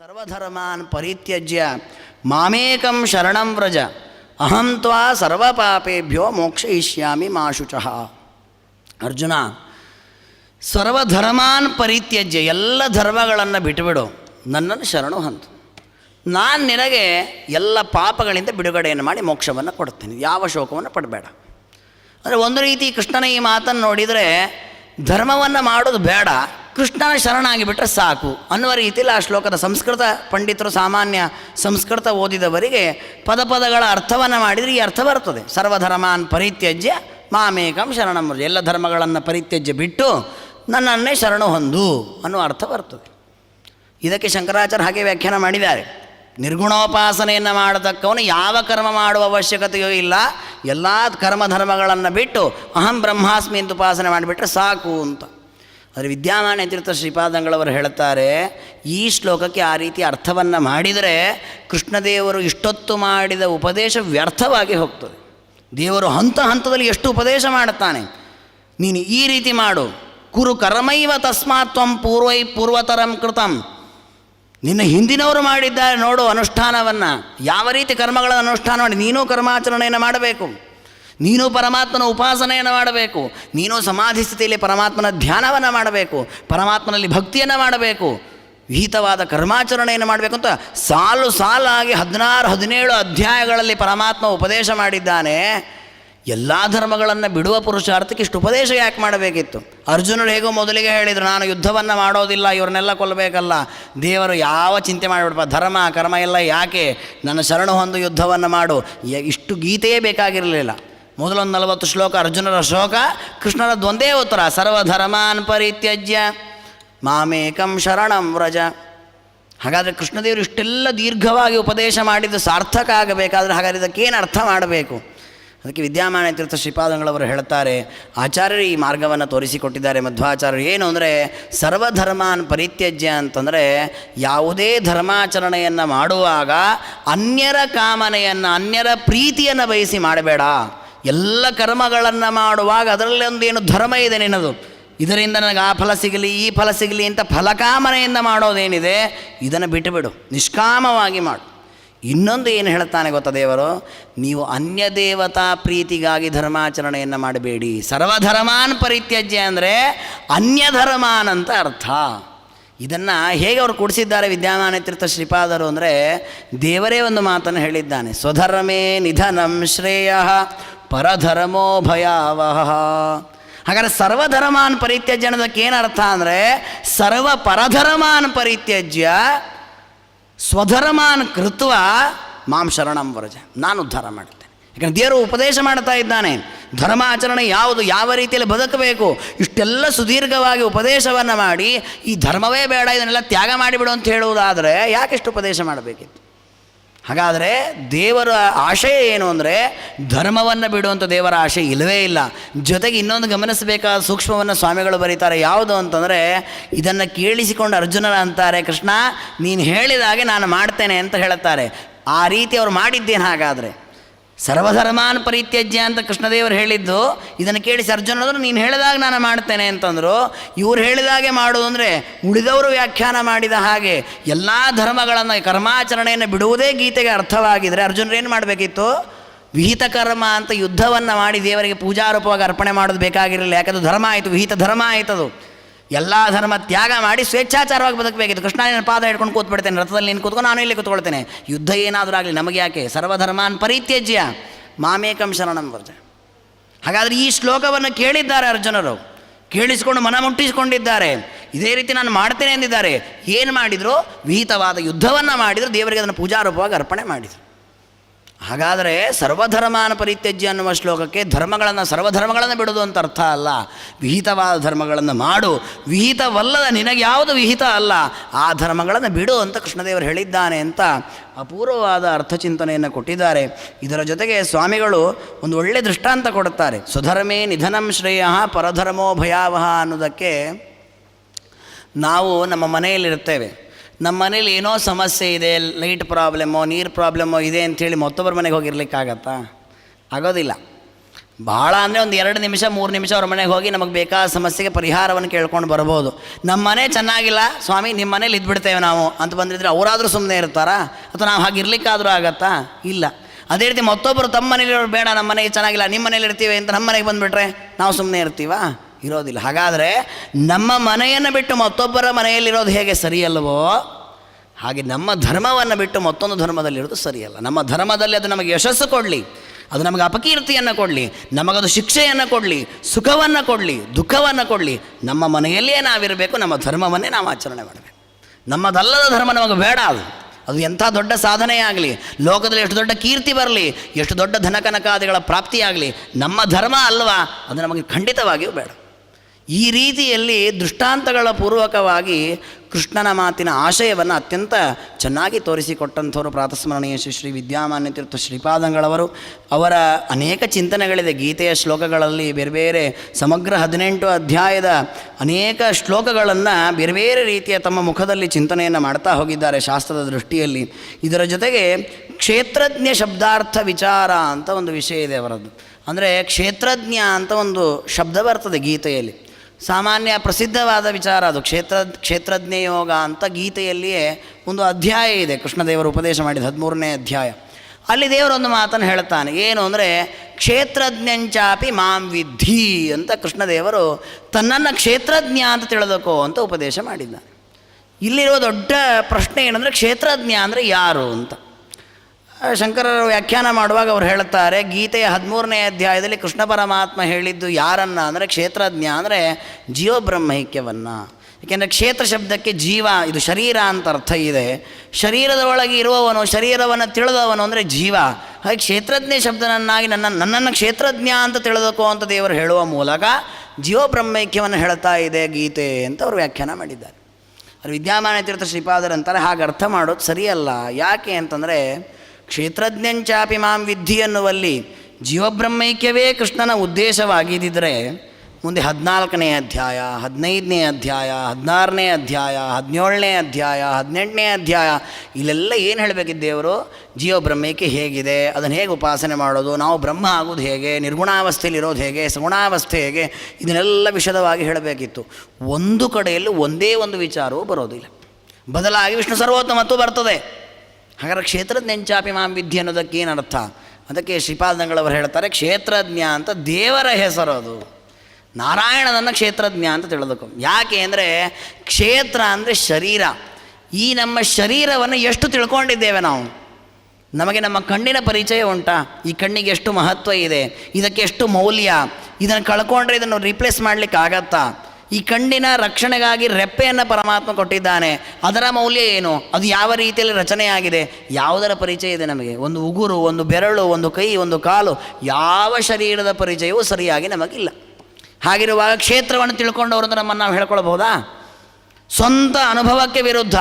ಸರ್ವಧರ್ಮಾನ್ ಪರಿತ್ಯಜ್ಯ, ಮಾಮೇಕಂ ಶರಣಂ ವ್ರಜ, ಅಹಂ ತ್ವಾ ಸರ್ವಪಾಪೇಭ್ಯೋ ಮೋಕ್ಷಯಿಷ್ಯಾಮಿ ಮಾಶುಚಃ ಅರ್ಜುನ, ಸರ್ವಧರ್ಮಾನ್ ಪರಿತ್ಯಜ್ಯ, ಎಲ್ಲ ಧರ್ಮಗಳನ್ನು ಬಿಟ್ಟುಬಿಡು ನನ್ನನ್ನು ಶರಣು ಹಂತು. ನಾನು ನಿನಗೆ ಎಲ್ಲ ಪಾಪಗಳಿಂದ ಬಿಡುಗಡೆಯನ್ನು ಮಾಡಿ ಮೋಕ್ಷವನ್ನು ಕೊಡ್ತೇನೆ, ಯಾವ ಶೋಕವನ್ನು ಪಡಬೇಡ. ಅಂದರೆ ಒಂದು ರೀತಿ ಕೃಷ್ಣನ ಈ ಮಾತನ್ನು ನೋಡಿದರೆ ಧರ್ಮವನ್ನು ಮಾಡೋದು ಬೇಡ ಕೃಷ್ಣನ ಶರಣಾಗಿ ಬಿಟ್ಟರೆ ಸಾಕು. ಅನ್ನುವ ರೀತಿಯಲ್ಲಿ ಆ ಶ್ಲೋಕದ ಸಂಸ್ಕೃತ ಪಂಡಿತರು ಸಾಮಾನ್ಯ ಸಂಸ್ಕೃತ ಓದಿದವರಿಗೆ ಪದ ಪದಗಳ ಅರ್ಥವನ್ನು ಮಾಡಿದರೆ ಈ ಅರ್ಥ ಬರ್ತದೆ. ಸರ್ವಧರ್ಮಾನ್ ಪರಿತ್ಯಜ್ಯ ಮಾಮೇಕಂ ಶರಣಂ ಎಲ್ಲ ಧರ್ಮಗಳನ್ನು ಪರಿತ್ಯಜ್ಯ ಬಿಟ್ಟು ನನ್ನನ್ನೇ ಶರಣು ಹೊಂದು ಅನ್ನುವ ಅರ್ಥ ಬರ್ತದೆ. ಇದಕ್ಕೆ ಶಂಕರಾಚಾರ್ಯ ಹಾಗೆ ವ್ಯಾಖ್ಯಾನ ಮಾಡಿದ್ದಾರೆ. ನಿರ್ಗುಣೋಪಾಸನೆಯನ್ನು ಮಾಡತಕ್ಕವನು ಯಾವ ಕರ್ಮ ಮಾಡುವ ಅವಶ್ಯಕತೆಯೂ ಇಲ್ಲ. ಎಲ್ಲ ಕರ್ಮಧರ್ಮಗಳನ್ನು ಬಿಟ್ಟು ಅಹಂ ಬ್ರಹ್ಮಾಸ್ಮಿ ಅಂತ ಉಪಾಸನೆ ಮಾಡಿಬಿಟ್ರೆ ಸಾಕು ಅಂತ. ಆದರೆ ವಿದ್ಯಾಮಾನ್ಯ ತೀರ್ಥ ಶ್ರೀಪಾದಂಗಳವರು ಹೇಳ್ತಾರೆ ಈ ಶ್ಲೋಕಕ್ಕೆ ಆ ರೀತಿ ಅರ್ಥವನ್ನು ಮಾಡಿದರೆ ಕೃಷ್ಣದೇವರು ಇಷ್ಟೊತ್ತು ಮಾಡಿದ ಉಪದೇಶ ವ್ಯರ್ಥವಾಗಿ ಹೋಗ್ತದೆ. ದೇವರು ಹಂತ ಹಂತದಲ್ಲಿ ಎಷ್ಟು ಉಪದೇಶ ಮಾಡುತ್ತಾನೆ. ನೀನು ಈ ರೀತಿ ಮಾಡು. ಕುರು ಕರ್ಮೈವ ತಸ್ಮಾತ್ವಂ ತ್ವಂ ಪೂರ್ವೈ ಪೂರ್ವತರಂ ಕೃತಂ. ನಿನ್ನ ಹಿಂದಿನವರು ಮಾಡಿದ್ದಾರೆ ನೋಡು ಅನುಷ್ಠಾನವನ್ನು. ಯಾವ ರೀತಿ ಕರ್ಮಗಳ ಅನುಷ್ಠಾನ ಮಾಡಿ? ನೀನು ಕರ್ಮಾಚರಣೆಯನ್ನು ಮಾಡಬೇಕು. ನೀನು ಪರಮಾತ್ಮನ ಉಪಾಸನೆಯನ್ನು ಮಾಡಬೇಕು. ನೀನು ಸಮಾಧಿ ಸ್ಥಿತಿಯಲ್ಲಿ ಪರಮಾತ್ಮನ ಧ್ಯಾನವನ್ನು ಮಾಡಬೇಕು. ಪರಮಾತ್ಮನಲ್ಲಿ ಭಕ್ತಿಯನ್ನು ಮಾಡಬೇಕು. ವಿಹಿತವಾದ ಕರ್ಮಾಚರಣೆಯನ್ನು ಮಾಡಬೇಕು ಅಂತ ಸಾಲು ಸಾಲಾಗಿ ಹದಿನಾರು, ಹದಿನೇಳು ಅಧ್ಯಾಯಗಳಲ್ಲಿ ಪರಮಾತ್ಮ ಉಪದೇಶ ಮಾಡಿದ್ದಾನೆ. ಎಲ್ಲ ಧರ್ಮಗಳನ್ನು ಬಿಡುವ ಪುರುಷಾರ್ಥಕ್ಕೆ ಇಷ್ಟು ಉಪದೇಶ ಯಾಕೆ ಮಾಡಬೇಕಿತ್ತು? ಅರ್ಜುನರು ಹೇಗೋ ಮೊದಲಿಗೆ ಹೇಳಿದರು, ನಾನು ಯುದ್ಧವನ್ನು ಮಾಡೋದಿಲ್ಲ, ಇವ್ರನ್ನೆಲ್ಲ ಕೊಲ್ಲಬೇಕಲ್ಲ ದೇವರು ಯಾವ ಚಿಂತೆ ಮಾಡಿಬಿಡಪ್ಪ ಧರ್ಮ, ಕರ್ಮ ಎಲ್ಲ ಯಾಕೆ? ನನ್ನ ಶರಣು ಹೊಂದು ಯುದ್ಧವನ್ನು ಮಾಡು. ಇಷ್ಟು ಗೀತೆಯೇ ಬೇಕಾಗಿರಲಿಲ್ಲ. ಮೊದಲೊಂದು ನಲವತ್ತು ಶ್ಲೋಕ ಅರ್ಜುನರ ಶ್ಲೋಕ ಕೃಷ್ಣರ ಒಂದೇ ಉತ್ತರ, ಸರ್ವಧರ್ಮಾನ್ ಪರಿತ್ಯಜ್ಯ, ಮಾಮೇಕಂ ಶರಣಂ ವ್ರಜ. ಹಾಗಾದರೆ ಕೃಷ್ಣದೇವರು ಇಷ್ಟೆಲ್ಲ ದೀರ್ಘವಾಗಿ ಉಪದೇಶ ಮಾಡಿದ್ದು ಸಾರ್ಥಕ ಆಗಬೇಕಾದ್ರೆ ಹಾಗಾದರೆ ಇದಕ್ಕೇನು ಅರ್ಥ ಮಾಡಬೇಕು? ಅದಕ್ಕೆ ವಿದ್ಯಾಮಾನ ತೀರ್ಥ ಶ್ರೀಪಾದಂಗಳವರು ಹೇಳ್ತಾರೆ, ಆಚಾರ್ಯರು ಈ ಮಾರ್ಗವನ್ನು ತೋರಿಸಿಕೊಟ್ಟಿದ್ದಾರೆ ಮಧ್ವಾಚಾರ್ಯರು. ಏನು ಅಂದರೆ, ಸರ್ವಧರ್ಮಾನ್ ಪರಿತ್ಯಜ್ಯ ಅಂತಂದರೆ, ಯಾವುದೇ ಧರ್ಮಾಚರಣೆಯನ್ನು ಮಾಡುವಾಗ ಅನ್ಯರ ಕಾಮನೆಯನ್ನು, ಅನ್ಯರ ಪ್ರೀತಿಯನ್ನು ಬಯಸಿ ಮಾಡಬೇಡ. ಎಲ್ಲ ಕರ್ಮಗಳನ್ನು ಮಾಡುವಾಗ ಅದರಲ್ಲಿ ಒಂದೇನು ಧರ್ಮ ಇದೆ ನಿನ್ನದು. ಇದರಿಂದ ನನಗೆ ಆ ಫಲ ಸಿಗಲಿ, ಈ ಫಲ ಸಿಗಲಿ ಅಂತ ಫಲಕಾಮನೆಯಿಂದ ಮಾಡೋದೇನಿದೆ, ಇದನ್ನು ಬಿಟ್ಟುಬಿಡು. ನಿಷ್ಕಾಮವಾಗಿ ಮಾಡು. ಇನ್ನೊಂದು ಏನು ಹೇಳ್ತಾನೆ ಗೊತ್ತ ದೇವರು? ನೀವು ಅನ್ಯ ದೇವತಾ ಪ್ರೀತಿಗಾಗಿ ಧರ್ಮಾಚರಣೆಯನ್ನು ಮಾಡಬೇಡಿ. ಸರ್ವಧರ್ಮಾನ್ ಪರಿತ್ಯಜ್ಯ ಅಂದರೆ ಅನ್ಯ ಧರ್ಮಾನ್ ಅಂತ ಅರ್ಥ. ಇದನ್ನು ಹೇಗೆ ಅವರು ಕೊಡಿಸಿದ್ದಾರೆ ವಿದ್ಯಾಮಾನ ತೀರ್ಥ ಶ್ರೀಪಾದರು ಅಂದರೆ ದೇವರೇ ಒಂದು ಮಾತನ್ನು ಹೇಳಿದ್ದಾನೆ. ಸ್ವಧರ್ಮೇ ನಿಧನಂ ಶ್ರೇಯ. ಪರಧರ್ಮೋ ಭಯಾವಹ. ಹಾಗಾದ್ರೆ ಸರ್ವಧರ್ಮಾನ್ ಪರಿತ್ಯಜ್ಯ ಅನ್ನೋದಕ್ಕೆ ಏನರ್ಥ ಅಂದರೆ ಸರ್ವ ಪರಧರ್ಮಾನ್ ಪರಿತ್ಯಜ್ಯ ಸ್ವಧರ್ಮಾನ್ ಕೃತ್ವ ಮಾಂ ಶರಣಂ ವರಜ. ನಾನು ಉದ್ಧಾರ ಮಾಡ್ತೇನೆ ಯಾಕಂದರೆ ದೇವರು ಉಪದೇಶ ಮಾಡ್ತಾ ಇದ್ದಾನೆ. ಧರ್ಮಾಚರಣೆ ಯಾವುದು, ಯಾವ ರೀತಿಯಲ್ಲಿ ಬದುಕಬೇಕು, ಇಷ್ಟೆಲ್ಲ ಸುದೀರ್ಘವಾಗಿ ಉಪದೇಶವನ್ನು ಮಾಡಿ, ಈ ಧರ್ಮವೇ ಬೇಡ, ಇದನ್ನೆಲ್ಲ ತ್ಯಾಗ ಮಾಡಿಬಿಡು ಅಂತ ಹೇಳುವುದಾದರೆ ಯಾಕೆಷ್ಟು ಉಪದೇಶ ಮಾಡಬೇಕಿತ್ತು? ಹಾಗಾದರೆ ದೇವರ ಆಶಯ ಏನು ಅಂದರೆ ಧರ್ಮವನ್ನು ಬಿಡುವಂಥ ದೇವರ ಆಶೆ ಇಲ್ಲವೇ ಇಲ್ಲ. ಜೊತೆಗೆ ಇನ್ನೊಂದು ಗಮನಿಸಬೇಕಾದ ಸೂಕ್ಷ್ಮವನ್ನು ಸ್ವಾಮಿಗಳು ಬರೀತಾರೆ. ಯಾವುದು ಅಂತಂದರೆ ಇದನ್ನು ಕೇಳಿಸಿಕೊಂಡು ಅರ್ಜುನ ಅಂತಾರೆ, ಕೃಷ್ಣ, ನೀನು ಹೇಳಿದಾಗೆ ನಾನು ಮಾಡ್ತೇನೆ ಅಂತ ಹೇಳುತ್ತಾರೆ. ಆ ರೀತಿ ಅವ್ರು ಮಾಡಿದ್ದೇನು ಹಾಗಾದರೆ? ಸರ್ವಧರ್ಮಾನ್ ಪರಿತ್ಯಜ್ಯ ಅಂತ ಕೃಷ್ಣದೇವರು ಹೇಳಿದ್ದು, ಇದನ್ನು ಕೇಳಿ ಸರ್ಜನ್ ಅಂದ್ರೆ ನೀನು ಹೇಳಿದಾಗ ನಾನು ಮಾಡ್ತೇನೆ ಅಂತಂದರು. ಇವ್ರು ಹೇಳಿದಾಗೆ ಮಾಡೋದು ಅಂದರೆ ಉಳಿದವರು ವ್ಯಾಖ್ಯಾನ ಮಾಡಿದ ಹಾಗೆ ಎಲ್ಲ ಧರ್ಮಗಳನ್ನು, ಕರ್ಮಾಚರಣೆಯನ್ನು ಬಿಡುವುದೇ ಗೀತೆಗೆ ಅರ್ಥವಾಗಿದ್ದರೆ ಅರ್ಜುನರೇನು ಮಾಡಬೇಕಿತ್ತು? ವಿಹಿತ ಕರ್ಮ ಅಂತ ಯುದ್ಧವನ್ನು ಮಾಡಿ ದೇವರಿಗೆ ಪೂಜಾರೂಪವಾಗಿ ಅರ್ಪಣೆ ಮಾಡೋದು ಬೇಕಾಗಿರಲಿಲ್ಲ. ಯಾಕಂದ್ರೆ ಧರ್ಮ ಆಯಿತು, ವಿಹಿತ ಧರ್ಮ ಆಯ್ತದು. ಎಲ್ಲ ಧರ್ಮ ತ್ಯಾಗ ಮಾಡಿ ಸ್ವೇಚ್ಛಾಚಾರವಾಗಿ ಬದುಕಬೇಕಿತ್ತು. ಕೃಷ್ಣನ ಪಾದ ಹಿಡ್ಕೊಂಡು ಕೂತ್ಬಿಡ್ತೇನೆ, ರಥದಲ್ಲಿ ನೀನು ಕೂತ್ಕೊಂಡು ನಾನು ಇಲ್ಲಿ ಕೂತ್ಕೊಳ್ತೇನೆ. ಯುದ್ಧ ಏನಾದರೂ ಆಗಲಿ, ನಮಗೆ ಯಾಕೆ? ಸರ್ವಧರ್ಮಾನ್ ಪರಿತ್ಯಜ್ಯ. ಮಾಮೇಕಂ ಶರಣಂ ವರ್ಜ. ಹಾಗಾದರೆ ಈ ಶ್ಲೋಕವನ್ನು ಕೇಳಿದ್ದಾರೆ ಅರ್ಜುನರು. ಕೇಳಿಸಿಕೊಂಡು ಮನ ಮುಟ್ಟಿಸಿಕೊಂಡಿದ್ದಾರೆ. ಇದೇ ರೀತಿ ನಾನು ಮಾಡ್ತೇನೆ ಎಂದಿದ್ದಾರೆ. ಏನು ಮಾಡಿದರು? ವಿಹಿತವಾದ ಯುದ್ಧವನ್ನು ಮಾಡಿದರು. ದೇವರಿಗೆ ಅದನ್ನು ಪೂಜಾರೂಪವಾಗಿ ಅರ್ಪಣೆ ಮಾಡಿದರು. ಹಾಗಾದರೆ ಸರ್ವಧರ್ಮಾನ ಪರಿತ್ಯಜ್ಯ ಅನ್ನುವ ಶ್ಲೋಕಕ್ಕೆ ಧರ್ಮಗಳನ್ನು ಸರ್ವಧರ್ಮಗಳನ್ನು ಬಿಡೋದು ಅಂತ ಅರ್ಥ ಅಲ್ಲ. ವಿಹಿತವಾದ ಧರ್ಮಗಳನ್ನು ಮಾಡು. ವಿಹಿತವಲ್ಲದ ನಿನಗೆ ಯಾವುದು ವಿಹಿತ ಅಲ್ಲ. ಆ ಧರ್ಮಗಳನ್ನು ಬಿಡು ಅಂತ ಕೃಷ್ಣದೇವರು ಹೇಳಿದ್ದಾನೆ ಅಂತ ಅಪೂರ್ವವಾದ ಅರ್ಥಚಿಂತನೆಯನ್ನು ಕೊಟ್ಟಿದ್ದಾರೆ. ಇದರ ಜೊತೆಗೆ ಸ್ವಾಮಿಗಳು ಒಂದು ಒಳ್ಳೆಯ ದೃಷ್ಟಾಂತ ಕೊಡುತ್ತಾರೆ. ಸ್ವಧರ್ಮೇ ನಿಧನಂ ಶ್ರೇಯ ಪರಧರ್ಮೋ ಭಯಾವಹ ಅನ್ನೋದಕ್ಕೆ ನಾವು ನಮ್ಮ ಮನೆಯಲ್ಲಿರ್ತೇವೆ ನಮ್ಮ ಮನೇಲಿ ಏನೋ ಸಮಸ್ಯೆ ಇದೆ ಲೈಟ್ ಪ್ರಾಬ್ಲಮ್ಮೋ ನೀರು ಪ್ರಾಬ್ಲಮ್ಮೋ ಇದೆ ಅಂಥೇಳಿ ಮತ್ತೊಬ್ಬರ ಮನೆಗೆ ಹೋಗಿರ್ಲಿಕ್ಕಾಗತ್ತಾ? ಆಗೋದಿಲ್ಲ. ಭಾಳ ಅಂದರೆ ಒಂದು ಎರಡು ನಿಮಿಷ, ಮೂರು ನಿಮಿಷ ಅವ್ರ ಮನೆಗೆ ಹೋಗಿ ನಮಗೆ ಬೇಕಾದ ಸಮಸ್ಯೆಗೆ ಪರಿಹಾರವನ್ನು ಕೇಳ್ಕೊಂಡು ಬರ್ಬೋದು. ನಮ್ಮ ಮನೆ ಚೆನ್ನಾಗಿಲ್ಲ, ಸ್ವಾಮಿ ನಿಮ್ಮ ಮನೇಲಿ ಇದ್ಬಿಡ್ತೇವೆ ನಾವು ಅಂತ ಬಂದಿದ್ರೆ ಅವರಾದರೂ ಸುಮ್ಮನೆ ಇರ್ತಾರಾ? ಅಥವಾ ನಾವು ಹಾಗೆ ಇರ್ಲಿಕ್ಕಾದರೂ ಆಗತ್ತಾ? ಇಲ್ಲ. ಅದೇ ರೀತಿ ಮತ್ತೊಬ್ಬರು ತಮ್ಮ ಮನೇಲಿ ಬೇಡ ನಮ್ಮ ಮನೆಗೆ ಚೆನ್ನಾಗಿಲ್ಲ ನಿಮ್ಮ ಮನೇಲಿ ಇರ್ತೀವಿ ಅಂತ ನಮ್ಮ ಮನೆಗೆ ಬಂದುಬಿಟ್ರೆ ನಾವು ಸುಮ್ಮನೆ ಇರ್ತೀವಾ? ಇರೋದಿಲ್ಲ. ಹಾಗಾದರೆ ನಮ್ಮ ಮನೆಯನ್ನು ಬಿಟ್ಟು ಮತ್ತೊಬ್ಬರ ಮನೆಯಲ್ಲಿರೋದು ಹೇಗೆ ಸರಿಯಲ್ವೋ ಹಾಗೆ ನಮ್ಮ ಧರ್ಮವನ್ನು ಬಿಟ್ಟು ಮತ್ತೊಂದು ಧರ್ಮದಲ್ಲಿರೋದು ಸರಿಯಲ್ಲ. ನಮ್ಮ ಧರ್ಮದಲ್ಲಿ ಅದು ನಮಗೆ ಯಶಸ್ಸು ಕೊಡಲಿ, ಅದು ನಮಗೆ ಅಪಕೀರ್ತಿಯನ್ನು ಕೊಡಲಿ, ನಮಗದು ಶಿಕ್ಷೆಯನ್ನು ಕೊಡಲಿ, ಸುಖವನ್ನು ಕೊಡಲಿ, ದುಃಖವನ್ನು ಕೊಡಲಿ, ನಮ್ಮ ಮನೆಯಲ್ಲಿಯೇ ನಾವಿರಬೇಕು, ನಮ್ಮ ಧರ್ಮವನ್ನೇ ನಾವು ಆಚರಣೆ ಮಾಡಬೇಕು. ನಮ್ಮದಲ್ಲದ ಧರ್ಮ ನಮಗೆ ಬೇಡ ಅದು. ಅದು ಎಂಥ ದೊಡ್ಡ ಸಾಧನೆಯಾಗಲಿ ಲೋಕದಲ್ಲಿ ಎಷ್ಟು ದೊಡ್ಡ ಕೀರ್ತಿ ಬರಲಿ, ಎಷ್ಟು ದೊಡ್ಡ ಧನಕನಕಾದಿಗಳ ಪ್ರಾಪ್ತಿಯಾಗಲಿ, ನಮ್ಮ ಧರ್ಮ ಅಲ್ವಾ? ಅದು ನಮಗೆ ಖಂಡಿತವಾಗಿಯೂ ಬೇಡ. ಈ ರೀತಿಯಲ್ಲಿ ದೃಷ್ಟಾಂತಗಳ ಪೂರ್ವಕವಾಗಿ ಕೃಷ್ಣನ ಮಾತಿನ ಆಶಯವನ್ನು ಅತ್ಯಂತ ಚೆನ್ನಾಗಿ ತೋರಿಸಿಕೊಟ್ಟಂಥವರು ಪ್ರಾತಸ್ಮರಣೀಯ ಶ್ರೀ ಶ್ರೀ ವಿದ್ಯಾಮಾನ್ಯ ತೀರ್ಥ ಶ್ರೀಪಾದಂಗಳವರು. ಅವರ ಅನೇಕ ಚಿಂತನೆಗಳಿದೆ. ಗೀತೆಯ ಶ್ಲೋಕಗಳಲ್ಲಿ ಬೇರೆ ಬೇರೆ ಸಮಗ್ರ ಹದಿನೆಂಟು ಅಧ್ಯಾಯದ ಅನೇಕ ಶ್ಲೋಕಗಳನ್ನು ಬೇರೆ ಬೇರೆ ರೀತಿಯ ತಮ್ಮ ಮುಖದಲ್ಲಿ ಚಿಂತನೆಯನ್ನು ಮಾಡ್ತಾ ಹೋಗಿದ್ದಾರೆ ಶಾಸ್ತ್ರದ ದೃಷ್ಟಿಯಲ್ಲಿ. ಇದರ ಜೊತೆಗೆ ಕ್ಷೇತ್ರಜ್ಞ ಶಬ್ದಾರ್ಥ ವಿಚಾರ ಅಂತ ಒಂದು ವಿಷಯ ಇದೆ ಅವರದ್ದು. ಅಂದರೆ ಕ್ಷೇತ್ರಜ್ಞ ಅಂತ ಒಂದು ಶಬ್ದ ಬರ್ತದೆ ಗೀತೆಯಲ್ಲಿ. ಸಾಮಾನ್ಯ ಪ್ರಸಿದ್ಧವಾದ ವಿಚಾರ ಅದು. ಕ್ಷೇತ್ರ, ಕ್ಷೇತ್ರಜ್ಞ ಯೋಗ ಅಂತ ಗೀತೆಯಲ್ಲಿಯೇ ಒಂದು ಅಧ್ಯಾಯ ಇದೆ. ಕೃಷ್ಣದೇವರು ಉಪದೇಶ ಮಾಡಿದ ಹದಿಮೂರನೇ ಅಧ್ಯಾಯ. ಅಲ್ಲಿ ದೇವರೊಂದು ಮಾತನ್ನು ಹೇಳ್ತಾನೆ ಏನು ಅಂದರೆ, ಕ್ಷೇತ್ರಜ್ಞಂಚಾಪಿ ಮಾಂ ವಿದ್ಧಿ ಅಂತ ಕೃಷ್ಣದೇವರು ತನ್ನನ್ನು ಕ್ಷೇತ್ರಜ್ಞ ಅಂತ ತಿಳಿದಕೋ ಅಂತ ಉಪದೇಶ ಮಾಡಿದ್ದಾನೆ. ಇಲ್ಲಿರುವ ದೊಡ್ಡ ಪ್ರಶ್ನೆ ಏನಂದರೆ, ಕ್ಷೇತ್ರಜ್ಞ ಅಂದರೆ ಯಾರು ಅಂತ. ಶಂಕರರು ವ್ಯಾಖ್ಯಾನ ಮಾಡುವಾಗ ಅವ್ರು ಹೇಳುತ್ತಾರೆ, ಗೀತೆಯ ಹದಿಮೂರನೇ ಅಧ್ಯಾಯದಲ್ಲಿ ಕೃಷ್ಣ ಪರಮಾತ್ಮ ಹೇಳಿದ್ದು ಯಾರನ್ನ ಅಂದರೆ ಕ್ಷೇತ್ರಜ್ಞ ಅಂದರೆ ಜೀವಬ್ರಹ್ಮೈಕ್ಯವನ್ನು. ಏಕೆಂದರೆ ಕ್ಷೇತ್ರ ಶಬ್ದಕ್ಕೆ ಜೀವ, ಇದು ಶರೀರ ಅಂತ ಅರ್ಥ ಇದೆ. ಶರೀರದ ಒಳಗೆ ಇರುವವನು, ಶರೀರವನ್ನು ತಿಳಿದವನು ಅಂದರೆ ಜೀವ. ಹಾಗೆ ಕ್ಷೇತ್ರಜ್ಞ ಶಬ್ದನನ್ನಾಗಿ ನನ್ನ, ನನ್ನನ್ನು ಕ್ಷೇತ್ರಜ್ಞ ಅಂತ ತಿಳಿದಕು ಅಂತ ದೇವರು ಹೇಳುವ ಮೂಲಕ ಜೀವಬ್ರಹ್ಮೈಕ್ಯವನ್ನು ಹೇಳ್ತಾ ಇದೆ ಗೀತೆ ಅಂತ ಅವರು ವ್ಯಾಖ್ಯಾನ ಮಾಡಿದ್ದಾರೆ. ಅವರು ವಿದ್ಯಾಮಾನ ತೀರ್ಥ ಶ್ರೀಪಾದರಂತಾರೆ ಹಾಗೆ ಅರ್ಥ ಮಾಡೋದು ಸರಿಯಲ್ಲ. ಯಾಕೆ ಅಂತಂದರೆ ಕ್ಷೇತ್ರಜ್ಞಂಚಾಪಿ ಮಾಂ ವಿದ್ಧಿ ಅನ್ನುವಲ್ಲಿ ಜೀವಬ್ರಹ್ಮೈಕ್ಯವೇ ಕೃಷ್ಣನ ಉದ್ದೇಶವಾಗಿದ್ದರೆ ಮುಂದೆ ಹದಿನಾಲ್ಕನೇ ಅಧ್ಯಾಯ, ಹದಿನೈದನೇ ಅಧ್ಯಾಯ, ಹದಿನಾರನೇ ಅಧ್ಯಾಯ, ಹದಿನೇಳನೇ ಅಧ್ಯಾಯ, ಹದಿನೆಂಟನೇ ಅಧ್ಯಾಯ, ಇಲ್ಲೆಲ್ಲ ಏನು ಹೇಳಬೇಕಿದ್ದೇವರು ಜೀವಬ್ರಹ್ಮೈಕ್ಯ ಹೇಗಿದೆ, ಅದನ್ನು ಹೇಗೆ ಉಪಾಸನೆ ಮಾಡೋದು, ನಾವು ಬ್ರಹ್ಮ ಆಗೋದು ಹೇಗೆ, ನಿರ್ಗುಣಾವಸ್ಥೆಯಲ್ಲಿ ಇರೋದು ಹೇಗೆ, ಸಗುಣಾವಸ್ಥೆ ಹೇಗೆ, ಇದನ್ನೆಲ್ಲ ವಿಷದವಾಗಿ ಹೇಳಬೇಕಿತ್ತು. ಒಂದು ಕಡೆಯಲ್ಲಿ ಒಂದೇ ಒಂದು ವಿಚಾರವೂ ಬರೋದಿಲ್ಲ. ಬದಲಾಗಿ ವಿಷ್ಣು ಸರ್ವೋತ್ತಮತ್ವ ಬರ್ತದೆ. ಹಾಗಾದ್ರೆ ಕ್ಷೇತ್ರಜ್ಞಂಚಾಪಿ ಮಾಂ ವಿದ್ಯೆ ಅನ್ನೋದಕ್ಕೆ ಏನು ಅರ್ಥ ಅದಕ್ಕೆ ಶ್ರೀಪಾದಂಗಳವರು ಹೇಳ್ತಾರೆ, ಕ್ಷೇತ್ರಜ್ಞ ಅಂತ ದೇವರ ಹೆಸರು ಅದು. ನಾರಾಯಣನನ್ನು ಕ್ಷೇತ್ರಜ್ಞ ಅಂತ ತಿಳಿಯಬೇಕು ಯಾಕೆ ಅಂದರೆ ಕ್ಷೇತ್ರ ಅಂದರೆ ಶರೀರ. ಈ ನಮ್ಮ ಶರೀರವನ್ನು ಎಷ್ಟು ತಿಳ್ಕೊಂಡಿದ್ದೇವೆ ನಾವು? ನಮಗೆ ನಮ್ಮ ಕಣ್ಣಿನ ಪರಿಚಯ ಉಂಟಾ? ಈ ಕಣ್ಣಿಗೆ ಎಷ್ಟು ಮಹತ್ವ ಇದೆ? ಇದಕ್ಕೆ ಎಷ್ಟು ಮೌಲ್ಯ? ಇದನ್ನು ಕಳ್ಕೊಂಡ್ರೆ ಇದನ್ನು ರೀಪ್ಲೇಸ್ ಮಾಡಲಿಕ್ಕೆ ಆಗತ್ತಾ ಈ ಕಣ್ಣಿನ ರಕ್ಷಣೆಗಾಗಿ ರೆಪ್ಪೆಯನ್ನು ಪರಮಾತ್ಮ ಕೊಟ್ಟಿದ್ದಾನೆ. ಅದರ ಮೌಲ್ಯ ಏನು? ಅದು ಯಾವ ರೀತಿಯಲ್ಲಿ ರಚನೆಯಾಗಿದೆ? ಯಾವುದರ ಪರಿಚಯ ಇದೆ ನಮಗೆ? ಒಂದು ಉಗುರು, ಒಂದು ಬೆರಳು, ಒಂದು ಕೈ, ಒಂದು ಕಾಲು, ಯಾವ ಶರೀರದ ಪರಿಚಯವೂ ಸರಿಯಾಗಿ ನಮಗಿಲ್ಲ. ಹಾಗಿರುವಾಗ ಕ್ಷೇತ್ರವನ್ನು ತಿಳ್ಕೊಂಡವರು ಅಂತ ನಮ್ಮನ್ನು ನಾವು ಹೇಳ್ಕೊಳ್ಬಹುದಾ? ಸ್ವಂತ ಅನುಭವಕ್ಕೆ ವಿರುದ್ಧ.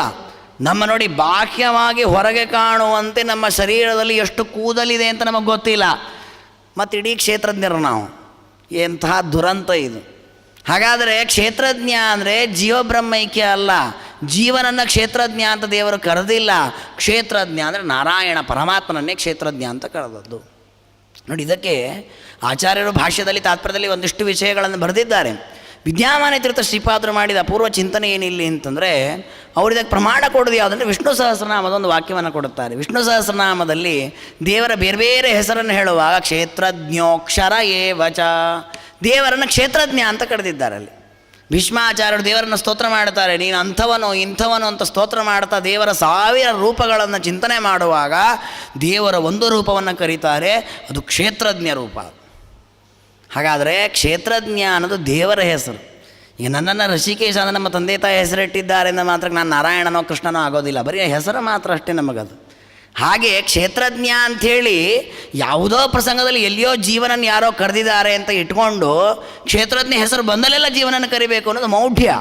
ನಮ್ಮ ನೋಡಿ ಬಾಹ್ಯವಾಗಿ ಹೊರಗೆ ಕಾಣುವಂತೆ ನಮ್ಮ ಶರೀರದಲ್ಲಿ ಎಷ್ಟು ಕೂದಲಿದೆ ಅಂತ ನಮಗೆ ಗೊತ್ತಿಲ್ಲ. ಮತ್ತು ಇಡೀ ಕ್ಷೇತ್ರಜ್ಞರು ನಾವು. ಎಂತಹ ದುರಂತ ಇದು. ಹಾಗಾದರೆ ಕ್ಷೇತ್ರಜ್ಞ ಅಂದರೆ ಜೀವಬ್ರಹ್ಮೈಕ್ಯ ಅಲ್ಲ. ಜೀವನನ್ನು ಕ್ಷೇತ್ರಜ್ಞ ಅಂತ ದೇವರು ಕರೆದಿಲ್ಲ. ಕ್ಷೇತ್ರಜ್ಞ ಅಂದರೆ ನಾರಾಯಣ, ಪರಮಾತ್ಮನನ್ನೇ ಕ್ಷೇತ್ರಜ್ಞ ಅಂತ ಕರೆದದ್ದು. ನೋಡಿ, ಇದಕ್ಕೆ ಆಚಾರ್ಯರು ಭಾಷ್ಯದಲ್ಲಿ ತಾತ್ಪರ್ಯದಲ್ಲಿ ಒಂದಿಷ್ಟು ವಿಷಯಗಳನ್ನು ಬರೆದಿದ್ದಾರೆ. ವಿದ್ಯಾಮಾನ ತೀರ್ಥ ಶ್ರೀಪಾದರು ಮಾಡಿದ ಪೂರ್ವ ಚಿಂತನೆ ಏನಿಲ್ಲ ಅಂತಂದರೆ ಅವರಿದಕ್ಕೆ ಪ್ರಮಾಣ ಕೊಡೋದು ಯಾವುದಂದ್ರೆ ವಿಷ್ಣು ಸಹಸ್ರನಾಮದ ಒಂದು ವಾಕ್ಯವನ್ನು ಕೊಡುತ್ತಾರೆ. ವಿಷ್ಣು ಸಹಸ್ರನಾಮದಲ್ಲಿ ದೇವರ ಬೇರೆ ಬೇರೆ ಹೆಸರನ್ನು ಹೇಳುವಾಗ ಕ್ಷೇತ್ರಜ್ಞೋಕ್ಷರ ಏ ವಚ ದೇವರನ್ನು ಕ್ಷೇತ್ರಜ್ಞ ಅಂತ ಕರೆದಿದ್ದಾರೆ ಅಲ್ಲಿ. ಭೀಷ್ಮಾಚಾರ್ಯರು ದೇವರನ್ನು ಸ್ತೋತ್ರ ಮಾಡ್ತಾರೆ ನೀನು ಅಂಥವನು, ಇಂಥವನು ಅಂತ ಸ್ತೋತ್ರ ಮಾಡ್ತಾ ದೇವರ ಸಾವಿರ ರೂಪಗಳನ್ನು ಚಿಂತನೆ ಮಾಡುವಾಗ ದೇವರ ಒಂದು ರೂಪವನ್ನು ಕರೀತಾರೆ, ಅದು ಕ್ಷೇತ್ರಜ್ಞ ರೂಪ. ಹಾಗಾದರೆ ಕ್ಷೇತ್ರಜ್ಞ ಅನ್ನೋದು ದೇವರ ಹೆಸರು. ಈಗ ನನ್ನನ್ನು ಋಷಿಕೇಶ ಅಂದರೆ ನಮ್ಮ ತಂದೆ ತಾಯಿ ಹೆಸರಿಟ್ಟಿದ್ದಾರೆ ಅಂದ ಮಾತ್ರ ನಾನು ನಾರಾಯಣನೋ ಕೃಷ್ಣನೋ ಆಗೋದಿಲ್ಲ. ಬರೀ ಹೆಸರು ಮಾತ್ರ ಅಷ್ಟೇ ನಮಗದು. ಹಾಗೆ ಕ್ಷೇತ್ರಜ್ಞ ಅಂಥೇಳಿ ಯಾವುದೋ ಪ್ರಸಂಗದಲ್ಲಿ ಎಲ್ಲಿಯೋ ಜೀವನನ ಯಾರೋ ಕರೆದಿದ್ದಾರೆ ಅಂತ ಇಟ್ಕೊಂಡು ಕ್ಷೇತ್ರಜ್ಞ ಹೆಸರು ಬಂದಲೆಲ್ಲ ಜೀವನನ ಕರಿಬೇಕು ಅನ್ನೋದು ಮೌಢ್ಯ.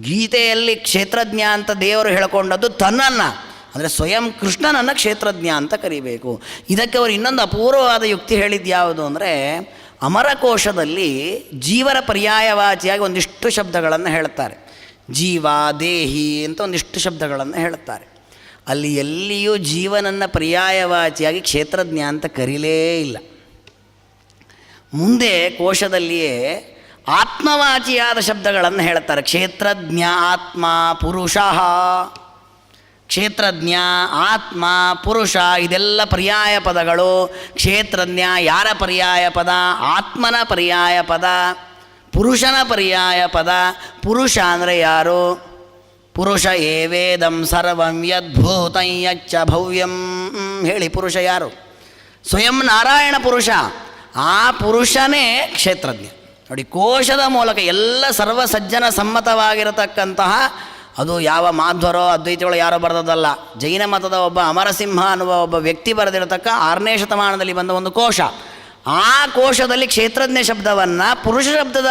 ಗೀತೆಯಲ್ಲಿ ಕ್ಷೇತ್ರಜ್ಞ ಅಂತ ದೇವರು ಹೇಳಿಕೊಂಡದ್ದು ತನ್ನನ್ನು, ಅಂದರೆ ಸ್ವಯಂ ಕೃಷ್ಣನನ್ನು ಕ್ಷೇತ್ರಜ್ಞ ಅಂತ ಕರಿಬೇಕು. ಇದಕ್ಕೆ ಅವರು ಇನ್ನೊಂದು ಅಪೂರ್ವವಾದ ಯುಕ್ತಿ ಹೇಳಿದ್ದು ಯಾವುದು ಅಂದರೆ ಅಮರಕೋಶದಲ್ಲಿ ಜೀವರ ಪರ್ಯಾಯವಾಚಿಯಾಗಿ ಒಂದಿಷ್ಟು ಶಬ್ದಗಳನ್ನು ಹೇಳ್ತಾರೆ. ಜೀವ, ದೇಹಿ ಅಂತ ಒಂದಿಷ್ಟು ಶಬ್ದಗಳನ್ನು ಹೇಳ್ತಾರೆ. ಅಲ್ಲಿ ಎಲ್ಲಿಯೂ ಜೀವನನ್ನು ಪರ್ಯಾಯವಾಚಿಯಾಗಿ ಕ್ಷೇತ್ರಜ್ಞ ಅಂತ ಕರೀಲೇ ಇಲ್ಲ. ಮುಂದೆ ಕೋಶದಲ್ಲಿಯೇ ಆತ್ಮವಾಚಿಯಾದ ಶಬ್ದಗಳನ್ನು ಹೇಳ್ತಾರೆ. ಕ್ಷೇತ್ರಜ್ಞ, ಆತ್ಮ, ಪುರುಷ. ಕ್ಷೇತ್ರಜ್ಞ, ಆತ್ಮ, ಪುರುಷ, ಇದೆಲ್ಲ ಪರ್ಯಾಯ ಪದಗಳು. ಕ್ಷೇತ್ರಜ್ಞ ಯಾರ ಪರ್ಯಾಯ ಪದ? ಆತ್ಮನ ಪರ್ಯಾಯ ಪದ. ಪುರುಷನ ಪರ್ಯಾಯ ಪದ. ಪುರುಷ ಅಂದರೆ ಯಾರು? ಪುರುಷ ಏವೇದಂ ಸರ್ವಂ ಯದ್ಭೂತಂ ಯಚ್ಚ ಭವ್ಯಂ. ಹೇಳಿ ಪುರುಷ ಯಾರು? ಸ್ವಯಂ ನಾರಾಯಣ ಪುರುಷ. ಆ ಪುರುಷನೇ ಕ್ಷೇತ್ರಜ್ಞ. ನೋಡಿ, ಕೋಶದ ಮೂಲಕ ಎಲ್ಲ ಸರ್ವಸಜ್ಜನ ಸಮ್ಮತವಾಗಿರತಕ್ಕಂತಹ ಅದು ಯಾವ ಮಾಧ್ವರೋ ಅದ್ವೈತಿಗಳು ಯಾರೋ ಬರೆದದಲ್ಲ ಜೈನ ಮತದ ಒಬ್ಬ ಅಮರಸಿಂಹ ಅನ್ನುವ ಒಬ್ಬ ವ್ಯಕ್ತಿ ಬರೆದಿರತಕ್ಕ ಆರನೇ ಶತಮಾನದಲ್ಲಿ ಬಂದ ಒಂದು ಕೋಶ. ಆ ಕೋಶದಲ್ಲಿ ಕ್ಷೇತ್ರಜ್ಞ ಶಬ್ದವನ್ನು ಪುರುಷ ಶಬ್ದದ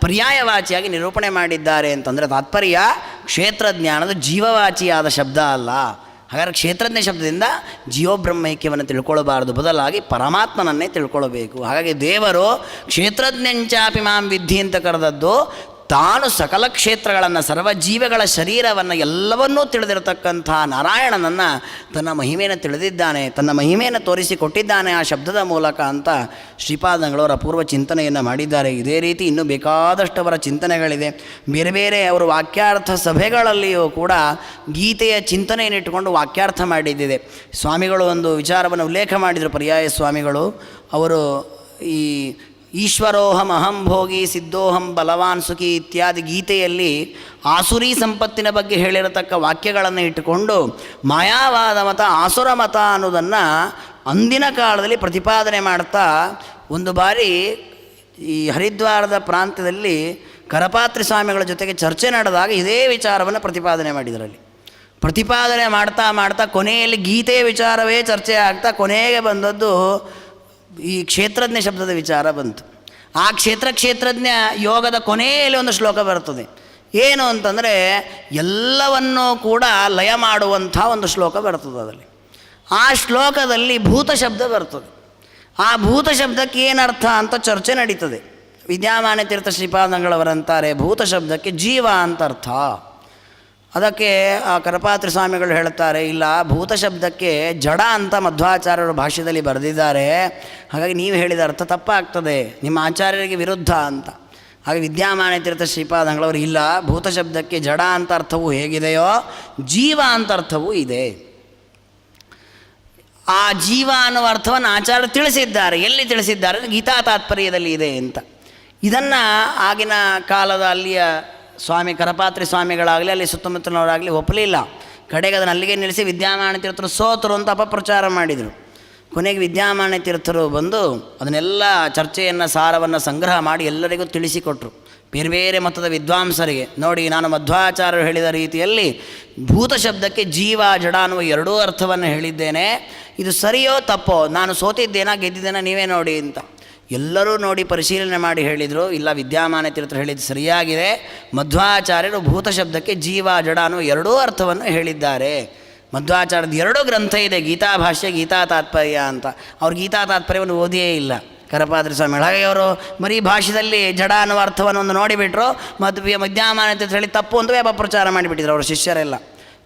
ಪರ್ಯಾಯವಾಚಿಯಾಗಿ ನಿರೂಪಣೆ ಮಾಡಿದ್ದಾರೆ ಅಂತಂದರೆ ತಾತ್ಪರ್ಯ ಕ್ಷೇತ್ರಜ್ಞಾನದ ಜೀವವಾಚಿಯಾದ ಶಬ್ದ ಅಲ್ಲ. ಹಾಗಾದ್ರೆ ಕ್ಷೇತ್ರಜ್ಞ ಶಬ್ದದಿಂದ ಜೀವಬ್ರಹ್ಮೈಕ್ಯವನ್ನು ತಿಳ್ಕೊಳ್ಳಬಾರದು ಬದಲಾಗಿ ಪರಮಾತ್ಮನನ್ನೇ ತಿಳ್ಕೊಳ್ಬೇಕು. ಹಾಗಾಗಿ ದೇವರು ಕ್ಷೇತ್ರಜ್ಞಂಚಾಪಿ ಮಾಂ ವಿದ್ಧಿ ಅಂತ ಕರೆದದ್ದು ತಾನು ಸಕಲ ಕ್ಷೇತ್ರಗಳನ್ನು ಸರ್ವ ಜೀವಿಗಳ ಶರೀರವನ್ನು ಎಲ್ಲವನ್ನೂ ತಿಳಿದಿರತಕ್ಕಂಥ ನಾರಾಯಣನನ್ನು ತನ್ನ ಮಹಿಮೆಯನ್ನು ತಿಳಿದಿದ್ದಾನೆ, ತನ್ನ ಮಹಿಮೆಯನ್ನು ತೋರಿಸಿಕೊಟ್ಟಿದ್ದಾನೆ ಆ ಶಬ್ದದ ಮೂಲಕ ಅಂತ ಶ್ರೀಪಾದಂಗಳವರ ಪೂರ್ವ ಚಿಂತನೆಯನ್ನು ಮಾಡಿದ್ದಾರೆ. ಇದೇ ರೀತಿ ಇನ್ನೂ ಬೇಕಾದಷ್ಟು ಅವರ ಚಿಂತನೆಗಳಿದೆ. ಬೇರೆ ಬೇರೆ ಅವರು ವಾಕ್ಯಾರ್ಥ ಸಭೆಗಳಲ್ಲಿಯೂ ಕೂಡ ಗೀತೆಯ ಚಿಂತನೆಯನ್ನು ಇಟ್ಟುಕೊಂಡು ವಾಕ್ಯಾರ್ಥ ಮಾಡಿದ್ದಿದೆ. ಸ್ವಾಮಿಗಳು ಒಂದು ವಿಚಾರವನ್ನು ಉಲ್ಲೇಖ ಮಾಡಿದರು. ಪರ್ಯಾಯ ಸ್ವಾಮಿಗಳು ಅವರು ಈ ಈಶ್ವರೋಹಂ ಅಹಂ ಭೋಗಿ ಸಿದ್ಧೋಹಂ ಬಲವಾನ್ ಸುಖಿ ಇತ್ಯಾದಿ ಗೀತೆಯಲ್ಲಿ ಆಸುರಿ ಸಂಪತ್ತಿನ ಬಗ್ಗೆ ಹೇಳಿರತಕ್ಕ ವಾಕ್ಯಗಳನ್ನು ಇಟ್ಟುಕೊಂಡು ಮಾಯಾವಾದ ಮತ, ಆಸುರ ಮತ ಅನ್ನೋದನ್ನು ಅಂದಿನ ಕಾಲದಲ್ಲಿ ಪ್ರತಿಪಾದನೆ ಮಾಡ್ತಾ ಒಂದು ಬಾರಿ ಈ ಹರಿದ್ವಾರದ ಪ್ರಾಂತ್ಯದಲ್ಲಿ ಕರಪಾತ್ರಿ ಸ್ವಾಮಿಗಳ ಜೊತೆಗೆ ಚರ್ಚೆ ನಡೆದಾಗ ಇದೇ ವಿಚಾರವನ್ನು ಪ್ರತಿಪಾದನೆ ಮಾಡಿದರಲ್ಲಿ. ಪ್ರತಿಪಾದನೆ ಮಾಡ್ತಾ ಮಾಡ್ತಾ ಕೊನೆಯಲ್ಲಿ ಗೀತೆಯ ವಿಚಾರವೇ ಚರ್ಚೆ ಆಗ್ತಾ ಕೊನೆಗೆ ಬಂದದ್ದು ಈ ಕ್ಷೇತ್ರಜ್ಞ ಶಬ್ದದ ವಿಚಾರ ಬಂತು. ಆ ಕ್ಷೇತ್ರ ಕ್ಷೇತ್ರಜ್ಞ ಯೋಗದ ಕೊನೆಯಲ್ಲಿ ಒಂದು ಶ್ಲೋಕ ಬರ್ತದೆ. ಏನು ಅಂತಂದರೆ, ಎಲ್ಲವನ್ನೂ ಕೂಡ ಲಯ ಮಾಡುವಂಥ ಒಂದು ಶ್ಲೋಕ ಬರ್ತದೆ ಅದರಲ್ಲಿ. ಆ ಶ್ಲೋಕದಲ್ಲಿ ಭೂತ ಶಬ್ದ ಬರ್ತದೆ. ಆ ಭೂತ ಶಬ್ದಕ್ಕೆ ಏನರ್ಥ ಅಂತ ಚರ್ಚೆ ನಡೀತದೆ. ವಿದ್ಯಾಮಾನ ತೀರ್ಥ ಶ್ರೀಪಾದಂಗಳವರಂತಾರೆ, ಭೂತ ಶಬ್ದಕ್ಕೆ ಜೀವ ಅಂತ ಅರ್ಥ. ಅದಕ್ಕೆ ಆ ಕರಪಾತ್ರಿ ಸ್ವಾಮಿಗಳು ಹೇಳುತ್ತಾರೆ, ಇಲ್ಲ, ಭೂತ ಶಬ್ದಕ್ಕೆ ಜಡ ಅಂತ ಮಧ್ವಾಚಾರ್ಯರು ಭಾಷ್ಯದಲ್ಲಿ ಬರೆದಿದ್ದಾರೆ. ಹಾಗಾಗಿ ನೀವು ಹೇಳಿದ ಅರ್ಥ ತಪ್ಪಾಗ್ತದೆ. ನಿಮ್ಮ ಆಚಾರ್ಯರಿಗೆ ವಿರುದ್ಧ ಅಂತ. ಹಾಗೆ ವಿದ್ಯಾಮಾನ ತೀರ್ಥ ಶ್ರೀಪಾದಂಗಳವರು ಇಲ್ಲ, ಭೂತ ಶಬ್ದಕ್ಕೆ ಜಡ ಅಂತ ಅರ್ಥವೂ ಹೇಗಿದೆಯೋ, ಜೀವ ಅಂತ ಅರ್ಥವೂ ಇದೆ. ಆ ಜೀವ ಅನ್ನುವ ಅರ್ಥವನ್ನು ಆಚಾರ್ಯರು ತಿಳಿಸಿದ್ದಾರೆ. ಎಲ್ಲಿ ತಿಳಿಸಿದ್ದಾರೆ? ಗೀತಾ ತಾತ್ಪರ್ಯದಲ್ಲಿ ಇದೆ ಅಂತ. ಇದನ್ನು ಆಗಿನ ಕಾಲದ ಅಲ್ಲಿಯ ಸ್ವಾಮಿ ಕರಪಾತ್ರಿ ಸ್ವಾಮಿಗಳಾಗಲಿ ಅಲ್ಲಿ ಸುತ್ತಮುತ್ತಲಿನವರಾಗಲಿ ಒಪ್ಪಲಿಲ್ಲ ಕಡೆಗೆ ಅದನ್ನು ಅಲ್ಲಿಗೆ ನಿಲ್ಲಿಸಿ ವಿದ್ಯಾಮಾನ ತೀರ್ಥರು ಸೋತರು ಅಂತ ಅಪಪ್ರಚಾರ ಮಾಡಿದರು. ಕೊನೆಗೆ ವಿದ್ಯಾಮಾನ ತೀರ್ಥರು ಬಂದು ಅದನ್ನೆಲ್ಲ ಚರ್ಚೆಯನ್ನು, ಸಾರವನ್ನು ಸಂಗ್ರಹ ಮಾಡಿ ಎಲ್ಲರಿಗೂ ತಿಳಿಸಿಕೊಟ್ರು. ಬೇರೆ ಬೇರೆ ಮತದ ವಿದ್ವಾಂಸರಿಗೆ. ನೋಡಿ, ನಾನು ಮಧ್ವಾಚಾರ್ಯರು ಹೇಳಿದ ರೀತಿಯಲ್ಲಿ ಭೂತ ಶಬ್ದಕ್ಕೆ ಜೀವ, ಜಡ ಅನ್ನುವ ಎರಡೂ ಅರ್ಥವನ್ನು ಹೇಳಿದ್ದೇನೆ. ಇದು ಸರಿಯೋ ತಪ್ಪೋ? ನಾನು ಸೋತಿದ್ದೇನಾ ಗೆದ್ದಿದ್ದೇನಾ ನೀವೇ ನೋಡಿ ಅಂತ. ಎಲ್ಲರೂ ನೋಡಿ ಪರಿಶೀಲನೆ ಮಾಡಿ ಹೇಳಿದರು, ಇಲ್ಲ ವಿದ್ಯಾಮಾನ ತೀರ್ಥರು ಹೇಳಿದ್ದು ಸರಿಯಾಗಿದೆ. ಮಧ್ವಾಚಾರ್ಯರು ಭೂತ ಶಬ್ದಕ್ಕೆ ಜೀವ, ಜಡ ಅನ್ನೋ ಎರಡೂ ಅರ್ಥವನ್ನು ಹೇಳಿದ್ದಾರೆ. ಮಧ್ವಾಚಾರ್ಯದ ಎರಡು ಗ್ರಂಥ ಇದೆ, ಗೀತಾ ಭಾಷ್ಯ, ಗೀತಾ ತಾತ್ಪರ್ಯ ಅಂತ. ಅವ್ರು ಗೀತಾ ತಾತ್ಪರ್ಯವನ್ನು ಓದಿಯೇ ಇಲ್ಲ. ಕರಪಾದ್ರಿ ಸ್ವಾಮಿ, ಹಾಗಾಗಿ ಅವರು ಬರೀ ಭಾಷೆಯಲ್ಲಿ ಜಡ ಅನ್ನುವ ಅರ್ಥವನ್ನು ಒಂದು ನೋಡಿಬಿಟ್ರು ಮತ್ತು ಮಧ್ಯಾಹ್ನ ಅಂತ ಹೇಳಿ ತಪ್ಪು ಅಂತ ಅಪಪ್ರಚಾರ ಮಾಡಿಬಿಟ್ಟಿದ್ರು ಅವರ ಶಿಷ್ಯರೆಲ್ಲ.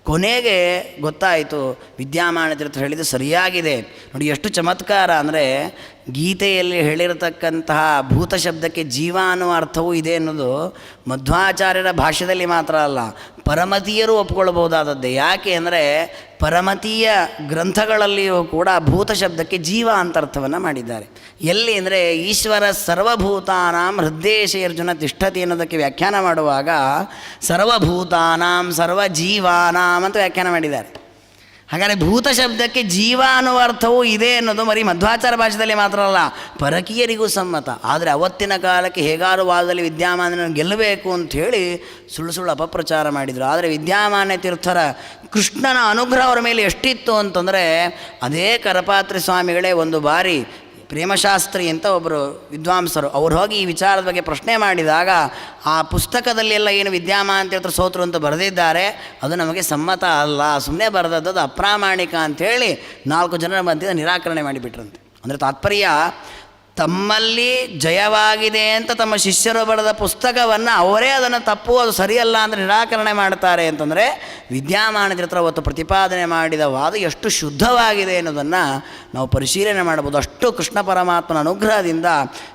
ಕೊನೆಗೆ ಗೊತ್ತಾಯಿತು ವಿದ್ಯಾಮಾನ ತೀರ್ಥ ಹೇಳಿದ್ದು ಸರಿಯಾಗಿದೆ. ನೋಡಿ, ಎಷ್ಟು ಚಮತ್ಕಾರ ಅಂದರೆ ಗೀತೆಯಲ್ಲಿ ಹೇಳಿರತಕ್ಕಂತಹ ಭೂತ ಶಬ್ದಕ್ಕೆ ಜೀವ ಅನ್ನುವ ಅರ್ಥವೂ ಇದೆ ಅನ್ನೋದು ಮಧ್ವಾಚಾರ್ಯರ ಭಾಷೆಯಲ್ಲಿ ಮಾತ್ರ ಅಲ್ಲ, ಪರಮತೀಯರು ಒಪ್ಕೊಳ್ಬಹುದಾದದ್ದೇ. ಯಾಕೆ ಅಂದರೆ ಪರಮತೀಯ ಗ್ರಂಥಗಳಲ್ಲಿಯೂ ಕೂಡ ಭೂತ ಶಬ್ದಕ್ಕೆ ಜೀವ ಅಂತ ಅರ್ಥವನ್ನು ಮಾಡಿದ್ದಾರೆ. ಎಲ್ಲಿ ಅಂದರೆ ಈಶ್ವರ ಸರ್ವಭೂತಾನಾಂ ಅರ್ಜುನ ತಿಷ್ಠತಿ ಅನ್ನೋದಕ್ಕೆ ವ್ಯಾಖ್ಯಾನ ಮಾಡುವಾಗ ಸರ್ವಭೂತಾನಾಂ ಸರ್ವಜೀವಾನಾಂ ಅಂತ ವ್ಯಾಖ್ಯಾನ ಮಾಡಿದ್ದಾರೆ. ಹಾಗಾದರೆ ಭೂತ ಶಬ್ದಕ್ಕೆ ಜೀವ ಅನ್ನುವ ಅರ್ಥವೂ ಇದೆ ಅನ್ನೋದು ಮರಿ ಮಧ್ವಾಚಾರ ಭಾಷೆಯಲ್ಲಿ ಮಾತ್ರ ಅಲ್ಲ. ಪರಕೀಯರಿಗೂ ಸಮ್ಮತ. ಆದರೆ ಅವತ್ತಿನ ಕಾಲಕ್ಕೆ ಹೇಗಾರು ವಾದದಲ್ಲಿ ವಿದ್ಯಾಮಾನ್ಯನ ಗೆಲ್ಲಬೇಕು ಅಂಥೇಳಿ ಸುಳ್ಳು ಸುಳ್ಳು ಅಪಪ್ರಚಾರ ಮಾಡಿದರು. ಆದರೆ ವಿದ್ಯಾಮಾನ ತೀರ್ಥರ ಕೃಷ್ಣನ ಅನುಗ್ರಹ ಅವರ ಮೇಲೆ ಎಷ್ಟಿತ್ತು ಅಂತಂದರೆ ಅದೇ ಕರಪಾತ್ರಿ ಸ್ವಾಮಿಗಳೇ ಒಂದು ಬಾರಿ ಪ್ರೇಮಶಾಸ್ತ್ರಿ ಅಂತ ಒಬ್ಬರು ವಿದ್ವಾಂಸರು, ಅವ್ರು ಹೋಗಿ ಈ ವಿಚಾರದ ಬಗ್ಗೆ ಪ್ರಶ್ನೆ ಮಾಡಿದಾಗ, ಆ ಪುಸ್ತಕದಲ್ಲಿ ಎಲ್ಲ ಏನು ವಿದ್ಯಾಮಾಂತ್ಯತ್ರ ಸೋತರು ಅಂತ ಬರೆದಿದ್ದಾರೆ, ಅದು ನಮಗೆ ಸಮ್ಮತ ಅಲ್ಲ ಸುಮ್ಮನೆ ಬರೆದದ್ದು ಅದು ಅಪ್ರಾಮಾಣಿಕ ಅಂಥೇಳಿ ನಾಲ್ಕು ಜನರ ಮಧ್ಯೆ ನಿರಾಕರಣೆ ಮಾಡಿಬಿಟ್ರಂತೆ. ಅಂದರೆ ತಾತ್ಪರ್ಯ ತಮ್ಮಲ್ಲಿ ಜಯವಾಗಿದೆ ಅಂತ ತಮ್ಮ ಶಿಷ್ಯರು ಬರೆದ ಪುಸ್ತಕವನ್ನು ಅವರೇ ಅದನ್ನು ತಪ್ಪು, ಅದು ಸರಿಯಲ್ಲ ಅಂತ ನಿರಾಕರಣೆ ಮಾಡ್ತಾರೆ ಅಂತಂದರೆ ವಿದ್ಯಾಮಾನದಿರತ್ರ ಅವತ್ತು ಪ್ರತಿಪಾದನೆ ಮಾಡಿದ ವಾದ ಎಷ್ಟು ಶುದ್ಧವಾಗಿದೆ ಅನ್ನೋದನ್ನು ನಾವು ಪರಿಶೀಲನೆ ಮಾಡಬಹುದು. ಅಷ್ಟು ಕೃಷ್ಣ ಪರಮಾತ್ಮನ ಅನುಗ್ರಹದಿಂದ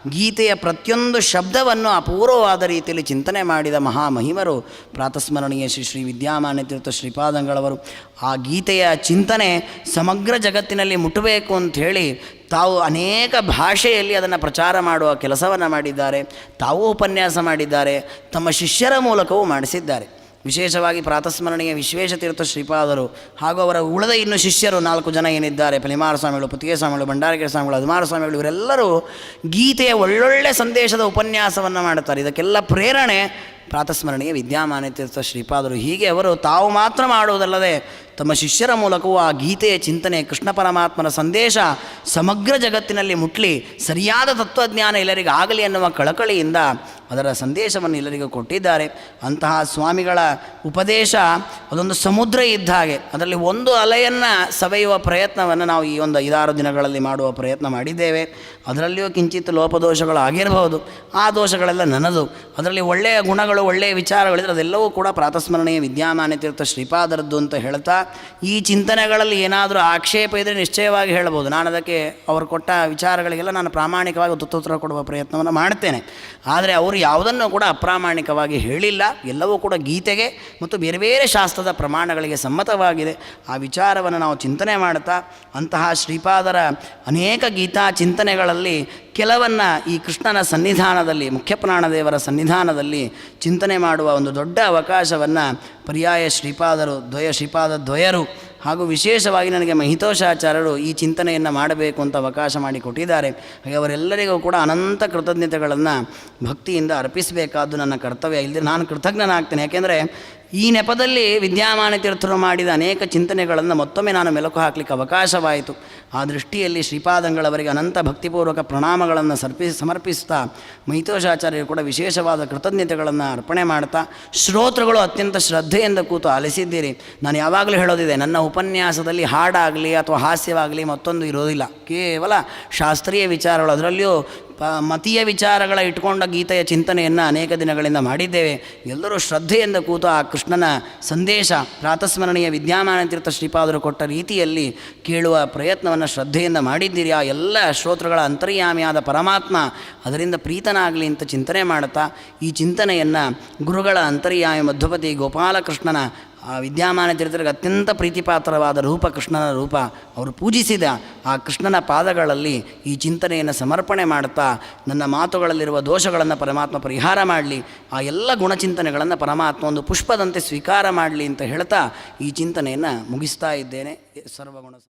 ಗೀತೆಯ ಪ್ರತಿಯೊಂದು ಶಬ್ದವನ್ನು ಅಪೂರ್ವವಾದ ರೀತಿಯಲ್ಲಿ ಚಿಂತನೆ ಮಾಡಿದ ಮಹಾಮಹಿಮರು, ಪ್ರಾತಸ್ಮರಣೀಯ ಶ್ರೀ ಶ್ರೀ ವಿದ್ಯಾಮಾನ್ಯ ತೀರ್ಥ ಶ್ರೀಪಾದಂಗಳವರು, ಆ ಗೀತೆಯ ಚಿಂತನೆ ಸಮಗ್ರ ಜಗತ್ತಿನಲ್ಲಿ ಮುಟ್ಟಬೇಕು ಅಂಥೇಳಿ ತಾವು ಅನೇಕ ಭಾಷೆಯಲ್ಲಿ ಅದನ್ನು ಪ್ರಚಾರ ಮಾಡುವ ಕೆಲಸವನ್ನು ಮಾಡಿದ್ದಾರೆ, ತಾವು ಉಪನ್ಯಾಸ ಮಾಡಿದ್ದಾರೆ, ತಮ್ಮ ಶಿಷ್ಯರ ಮೂಲಕವೂ ಮಾಡಿಸಿದ್ದಾರೆ. ವಿಶೇಷವಾಗಿ ಪ್ರಾತಸ್ಮರಣೀಯ ವಿಶ್ವೇಶತೀರ್ಥ ಶ್ರೀಪಾದರು ಹಾಗೂ ಅವರ ಉಳಿದ ಇನ್ನು ಶಿಷ್ಯರು ನಾಲ್ಕು ಜನ ಏನಿದ್ದಾರೆ, ಪಲಿಮಾರ ಸ್ವಾಮಿಗಳು, ಪುತ್ತಿಗೆ ಸ್ವಾಮಿಗಳು, ಭಂಡಾರಗಿರಿ ಸ್ವಾಮಿಗಳು ಅದುಮಾರ ಸ್ವಾಮಿಗಳು, ಇವರೆಲ್ಲರೂ ಗೀತೆಯ ಒಳ್ಳೊಳ್ಳೆ ಸಂದೇಶದ ಉಪನ್ಯಾಸವನ್ನು ಮಾಡುತ್ತಾರೆ ಇದಕ್ಕೆಲ್ಲ ಪ್ರೇರಣೆ ಪ್ರಾತಸ್ಮರಣೀಯ ವಿದ್ಯಾಮಾನ್ಯ ತೀರ್ಥ ಶ್ರೀಪಾದರು. ಹೀಗೆ ಅವರು ತಾವು ಮಾತ್ರ ಮಾಡುವುದಲ್ಲದೆ ತಮ್ಮ ಶಿಷ್ಯರ ಮೂಲಕವೂ ಆ ಗೀತೆಯ ಚಿಂತನೆ, ಕೃಷ್ಣ ಪರಮಾತ್ಮನ ಸಂದೇಶ ಸಮಗ್ರ ಜಗತ್ತಿನಲ್ಲಿ ಮುಟ್ಲಿ, ಸರಿಯಾದ ತತ್ವಜ್ಞಾನ ಎಲ್ಲರಿಗೂ ಆಗಲಿ ಅನ್ನುವ ಕಳಕಳಿಯಿಂದ ಅದರ ಸಂದೇಶವನ್ನು ಎಲ್ಲರಿಗೂ ಕೊಟ್ಟಿದ್ದಾರೆ. ಅಂತಹ ಸ್ವಾಮಿಗಳ ಉಪದೇಶ ಅದೊಂದು ಸಮುದ್ರ ಇದ್ದ ಹಾಗೆ, ಅದರಲ್ಲಿ ಒಂದು ಅಲೆಯನ್ನು ಸವೆಯುವ ಪ್ರಯತ್ನವನ್ನು ನಾವು ಈ ಒಂದು ಐದಾರು ದಿನಗಳಲ್ಲಿ ಮಾಡುವ ಪ್ರಯತ್ನ ಮಾಡಿದ್ದೇವೆ. ಅದರಲ್ಲಿಯೂ ಕಿಂಚಿತ್ ಲೋಪದೋಷಗಳು ಆಗಿರಬಹುದು, ಆ ದೋಷಗಳೆಲ್ಲ ನನ್ನದು. ಅದರಲ್ಲಿ ಒಳ್ಳೆಯ ಗುಣಗಳು ಒಳ್ಳೆಯ ವಿಚಾರಗಳಿದ್ರೆ ಅದೆಲ್ಲವೂ ಕೂಡ ಪ್ರಾತಸ್ಮರಣೀಯ ವಿದ್ಯಾಮಾನ್ಯ ತೀರ್ಥ ಶ್ರೀಪಾದರದ್ದು ಅಂತ ಹೇಳ್ತಾ, ಈ ಚಿಂತನೆಗಳಲ್ಲಿ ಏನಾದರೂ ಆಕ್ಷೇಪ ಇದ್ದರೆ ನಿಶ್ಚಯವಾಗಿ ಹೇಳ್ಬೋದು. ನಾನು ಅದಕ್ಕೆ ಅವರು ಕೊಟ್ಟ ವಿಚಾರಗಳಿಗೆಲ್ಲ ನಾನು ಪ್ರಾಮಾಣಿಕವಾಗಿ ಉತ್ತೋತ್ತರ ಕೊಡುವ ಪ್ರಯತ್ನವನ್ನು ಮಾಡ್ತೇನೆ. ಆದರೆ ಅವರು ಯಾವುದನ್ನು ಕೂಡ ಅಪ್ರಾಮಾಣಿಕವಾಗಿ ಹೇಳಿಲ್ಲ. ಎಲ್ಲವೂ ಕೂಡ ಗೀತೆಗೆ ಮತ್ತು ಬೇರೆ ಬೇರೆ ಶಾಸ್ತ್ರದ ಪ್ರಮಾಣಗಳಿಗೆ ಸಮ್ಮತವಾಗಿದೆ. ಆ ವಿಚಾರವನ್ನು ನಾವು ಚಿಂತನೆ ಮಾಡ್ತಾ, ಅಂತಹ ಶ್ರೀಪಾದರ ಅನೇಕ ಗೀತಾ ಚಿಂತನೆಗಳಲ್ಲಿ ಕೆಲವನ್ನು ಈ ಕೃಷ್ಣನ ಸನ್ನಿಧಾನದಲ್ಲಿ ಮುಖ್ಯಪ್ರಾಣದೇವರ ಸನ್ನಿಧಾನದಲ್ಲಿ ಚಿಂತನೆ ಮಾಡುವ ಒಂದು ದೊಡ್ಡ ಅವಕಾಶವನ್ನು ಪರ್ಯಾಯ ಶ್ರೀಪಾದರು, ದ್ವಯ ಶ್ರೀಪಾದ ದ್ವಯರು ಹಾಗೂ ವಿಶೇಷವಾಗಿ ನನಗೆ ಮಹಿತೋಷಾಚಾರ್ಯರು ಈ ಚಿಂತನೆಯನ್ನು ಮಾಡಬೇಕು ಅಂತ ಅವಕಾಶ ಮಾಡಿಕೊಟ್ಟಿದ್ದಾರೆ ಹಾಗೆ ಅವರೆಲ್ಲರಿಗೂ ಕೂಡ ಅನಂತ ಕೃತಜ್ಞತೆಗಳನ್ನು ಭಕ್ತಿಯಿಂದ ಅರ್ಪಿಸಬೇಕಾದ್ದು ನನ್ನ ಕರ್ತವ್ಯ. ಇಲ್ಲದೆ ನಾನು ಕೃತಜ್ಞನಾಗ್ತೇನೆ. ಯಾಕೆಂದರೆ ಈ ನೆಪದಲ್ಲಿ ವಿದ್ಯಾಮಾನ ತೀರ್ಥರು ಮಾಡಿದ ಅನೇಕ ಚಿಂತನೆಗಳನ್ನು ಮತ್ತೊಮ್ಮೆ ನಾನು ಮೆಲುಕು ಹಾಕಲಿಕ್ಕೆ ಅವಕಾಶವಾಯಿತು. ಆ ದೃಷ್ಟಿಯಲ್ಲಿ ಶ್ರೀಪಾದಂಗಳವರಿಗೆ ಅನಂತ ಭಕ್ತಿಪೂರ್ವಕ ಪ್ರಣಾಮಗಳನ್ನು ಸರ್ಪಿ ಸಮರ್ಪಿಸ್ತಾ ಮೈತೋಷಾಚಾರ್ಯರು ಕೂಡ ವಿಶೇಷವಾದ ಕೃತಜ್ಞತೆಗಳನ್ನು ಅರ್ಪಣೆ ಮಾಡ್ತಾ ಶ್ರೋತೃಗಳು ಅತ್ಯಂತ ಶ್ರದ್ಧೆಯಿಂದ ಕೂತು ಆಲಿಸಿದ್ದೀರಿ. ನಾನು ಯಾವಾಗಲೂ ಹೇಳೋದಿದೆ, ನನ್ನ ಉಪನ್ಯಾಸದಲ್ಲಿ ಹಾಡಾಗಲಿ ಅಥವಾ ಹಾಸ್ಯವಾಗಲಿ ಮತ್ತೊಂದು ಇರೋದಿಲ್ಲ. ಕೇವಲ ಶಾಸ್ತ್ರೀಯ ವಿಚಾರಗಳು, ಅದರಲ್ಲಿಯೂ ಪ, ಮತೀಯ ವಿಚಾರಗಳ ಇಟ್ಕೊಂಡ ಗೀತೆಯ ಚಿಂತನೆಯನ್ನು ಅನೇಕ ದಿನಗಳಿಂದ ಮಾಡಿದ್ದೇವೆ. ಎಲ್ಲರೂ ಶ್ರದ್ಧೆಯಿಂದ ಕೂತು ಆ ಕೃಷ್ಣನ ಸಂದೇಶ, ಪ್ರಾತಸ್ಮರಣೀಯ ವಿದ್ಯಾಮಾನ ತೀರ್ಥ ಶ್ರೀಪಾದರು ಕೊಟ್ಟ ರೀತಿಯಲ್ಲಿ ಕೇಳುವ ಪ್ರಯತ್ನವನ್ನು ಶ್ರದ್ಧೆಯಿಂದ ಮಾಡಿದ್ದೀರಿ. ಆ ಎಲ್ಲ ಶ್ರೋತೃಗಳ ಅಂತರ್ಯಾಮಿಯಾದ ಪರಮಾತ್ಮ ಅದರಿಂದ ಪ್ರೀತನಾಗಲಿ ಅಂತ ಚಿಂತನೆ ಮಾಡುತ್ತಾ, ಈ ಚಿಂತನೆಯನ್ನು ಗುರುಗಳ ಅಂತರ್ಯಾಮಿ ಮಧ್ವಪತಿ ಗೋಪಾಲಕೃಷ್ಣನ ಆ ವಿದ್ಯಾಮಾನ ಚರಿತ್ರೆಗೆ ಅತ್ಯಂತ ಪ್ರೀತಿಪಾತ್ರವಾದ ರೂಪ, ಕೃಷ್ಣನ ರೂಪ ಅವರು ಪೂಜಿಸಿದ ಆ ಕೃಷ್ಣನ ಪಾದಗಳಲ್ಲಿ ಈ ಚಿಂತನೆಯನ್ನು ಸಮರ್ಪಣೆ ಮಾಡ್ತಾ ನನ್ನ ಮಾತುಗಳಲ್ಲಿರುವ ದೋಷಗಳನ್ನು ಪರಮಾತ್ಮ ಪರಿಹಾರ ಮಾಡಲಿ, ಆ ಎಲ್ಲ ಗುಣಚಿಂತನೆಗಳನ್ನು ಪರಮಾತ್ಮ ಒಂದು ಪುಷ್ಪದಂತೆ ಸ್ವೀಕಾರ ಮಾಡಲಿ ಅಂತ ಹೇಳ್ತಾ ಈ ಚಿಂತನೆಯನ್ನು ಮುಗಿಸ್ತಾ ಇದ್ದೇನೆ. ಸರ್ವಗುಣ